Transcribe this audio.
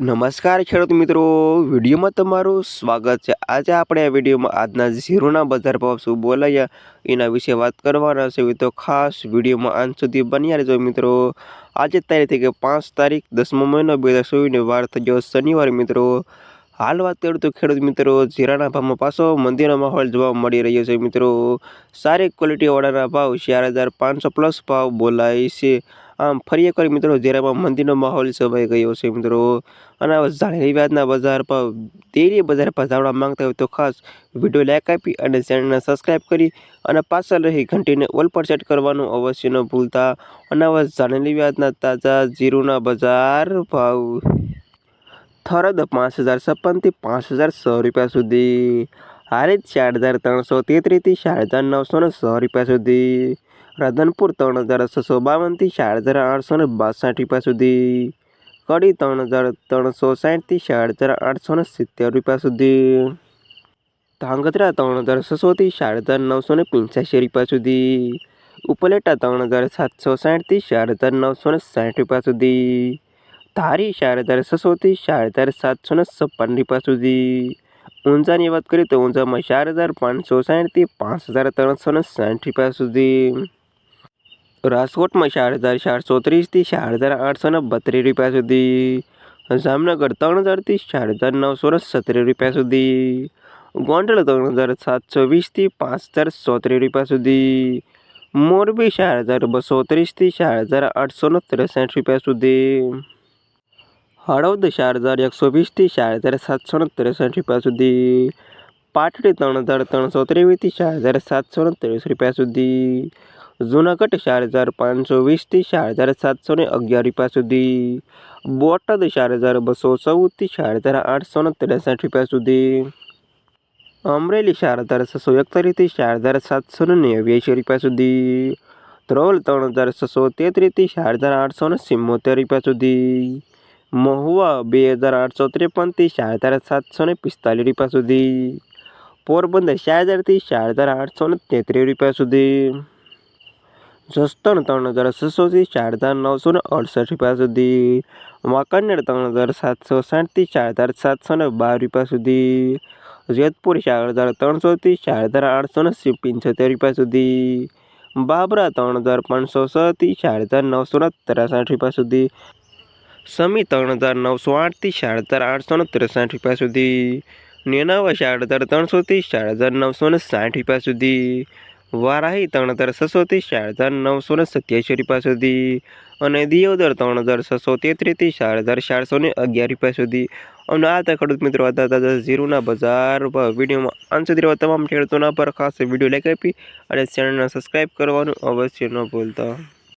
નમસ્કાર ખેડૂત મિત્રો, વિડીયોમાં તમારું સ્વાગત છે. આજે આપણે આ વિડીયોમાં આજના ઝીરોના બજાર ભાવ શું બોલાયા, એના વિશે વાત કરવાના છે. તો ખાસ વિડીયોમાં અંત સુધી બન્યા રહેજો મિત્રો. આજે તારીખથી કે પાંચ તારીખ, દસમો મહિનો બે હજાર ચોવીસની વાર થઈ ગયો શનિવાર મિત્રો. હાલ વાત કરું તો ખેડૂત મિત્રો, જીરાના ભાવમાં પાછો મંદિરનો માહોલ જોવા મળી રહ્યો છે મિત્રો. સારી ક્વોલિટીવાળાના ભાવ ચાર હજાર પાંચસો પ્લસ ભાવ બોલાય છે. આમ ફરી એકવાર મિત્રો જીરામાં મંદિરનો માહોલ છવાઈ ગયો છે મિત્રો. અને વ્યાજના બજાર પર તેરી બજાર પર જાણવા માંગતા હોય તો ખાસ વીડિયો લાઈક આપી અને ચેનલને સબસ્ક્રાઈબ કરી અને પાછળ રહી ઘંટીને ઓલ પર સેટ કરવાનું અવશ્ય ન ભૂલતા. અને જાણેલી વ્યાજના તાજા જીરુના બજાર ભાવ થરદ પાંચ હજાર છપ્પનથી પાંચ હજાર સો રૂપિયા સુધી. હારીજ ચાર હજાર ત્રણસો તેત્રીસથી ચાર હજાર નવસો ને સો રૂપિયા સુધી. રાધનપુર ત્રણ હજાર છસો બાવનથી ચાર હજાર આઠસો ને બાસઠ રૂપિયા સુધી. કડી ત્રણ હજાર ત્રણસો સાઠથી ચાર હજાર આઠસો ને સિત્તેર રૂપિયા સુધી. ધાંગધ્રા ત્રણ હજાર છસોથી ચાર હજાર નવસો ને પંચ્યાસી રૂપિયા સુધી. ઉપલેટા ત્રણ હજાર સાતસો સાઠથી ચાર હજાર નવસો ને સાઠ રૂપિયા સુધી. ધારી ચાર હજાર છસોથી ચાર હજાર સાતસો ને છપ્પન રૂપિયા સુધી. ઊંઝાની વાત કરીએ તો ઊંઝામાં ચાર હજાર પાંચસો સાઠથી પાંચ હજાર ત્રણસો ને સાઠ રૂપિયા સુધી. રાજકોટમાં ચાર હજાર ચારસો ત્રીસથી ચાર હજાર આઠસો ને બત્રીસ રૂપિયા સુધી. જામનગર ત્રણ હજારથી ચાર હજાર નવસો ને સત્તરી રૂપિયા સુધી. ગોંડલ ત્રણ હજાર સાતસો વીસથી પાંચ હજાર ચોત્રીસ રૂપિયા સુધી. મોરબી ચાર હજાર બસો ત્રીસથી ચાર હજાર આઠસો ને ત્રેસઠ રૂપિયા સુધી. હળવદ ચાર હજાર એકસો વીસથી ચાર હજાર સાતસો ને ત્રેસઠ રૂપિયા સુધી. પાટડી ત્રણ હજાર ત્રણસો ત્રેવીસથી ચાર હજાર સાતસો ને ત્રેવીસ રૂપિયા સુધી. જૂનાગઢ ચાર હજાર પાંચસો વીસથી ચાર હજાર સાતસો ને અગિયાર રૂપિયા સુધી. બોટાદ ચાર હજાર બસો ચૌદથી ચાર હજાર આઠસો ને ત્રેસઠ રૂપિયા સુધી. અમરેલી ચાર હજાર છસો એકતાલીસથી ચાર હજાર સાતસો ને નેવ્યાસી રૂપિયા સુધી. ધ્રોલ ત્રણ હજાર છસો તેત્રીસથી ચાર હજાર આઠસો ને સિમ્મોતેર રૂપિયા સુધી. મહુવા બે હજાર આઠસો ત્રેપનથી ચાર હજાર સાતસો ને પિસ્તાલીસ રૂપિયા સુધી. પોરબંદર ચાર હજારથી ચાર હજાર આઠસો ને તેત્રીસ રૂપિયા સુધી. જસદણ ત્રણ હજાર છસોથી હજાર નવસો ને અડસઠ રૂપિયા સુધી. વાંકાનેર ત્રણ હજાર સાતસો સાઠથી ચાર હજાર સાતસો ને બાર રૂપિયા સુધી. જેતપુર ચાર હજાર ત્રણસોથી ચાર હજાર આઠસો ને પંચોતેર રૂપિયા સુધી. બાબરા ત્રણ હજાર પાંચસો છથી ચાર હજાર નવસો ને ત્રેસાઠ રૂપિયા સુધી. સમી ત્રણ હજાર નવસો આઠથી ચાર હજાર આઠસો ને ત્રેસઠ રૂપિયા સુધી. નેનાવા ચાર હજાર ત્રણસોથી ચાર હજાર નવસો ને સાઠ રૂપિયા સુધી. વારાહી ત્રણ હજાર છસોથી ચાર હજાર નવસો ને સત્યાસી રૂપિયા સુધી અને દિયોદર ત્રણ હજાર છસો તેત્રીસથી ચાર હજાર ચારસો ને અગિયાર રૂપિયા સુધી. અને આ હતા ખેડૂત મિત્રો હતા તાજા ઝીરોના બજાર વિડીયોમાં અંત સુધી તમામ ખેડૂતોના પર ખાસ વીડિયો લાઈક આપી અને ચેનલને સબસ્ક્રાઈબ કરવાનું અવશ્ય ન ભૂલતા.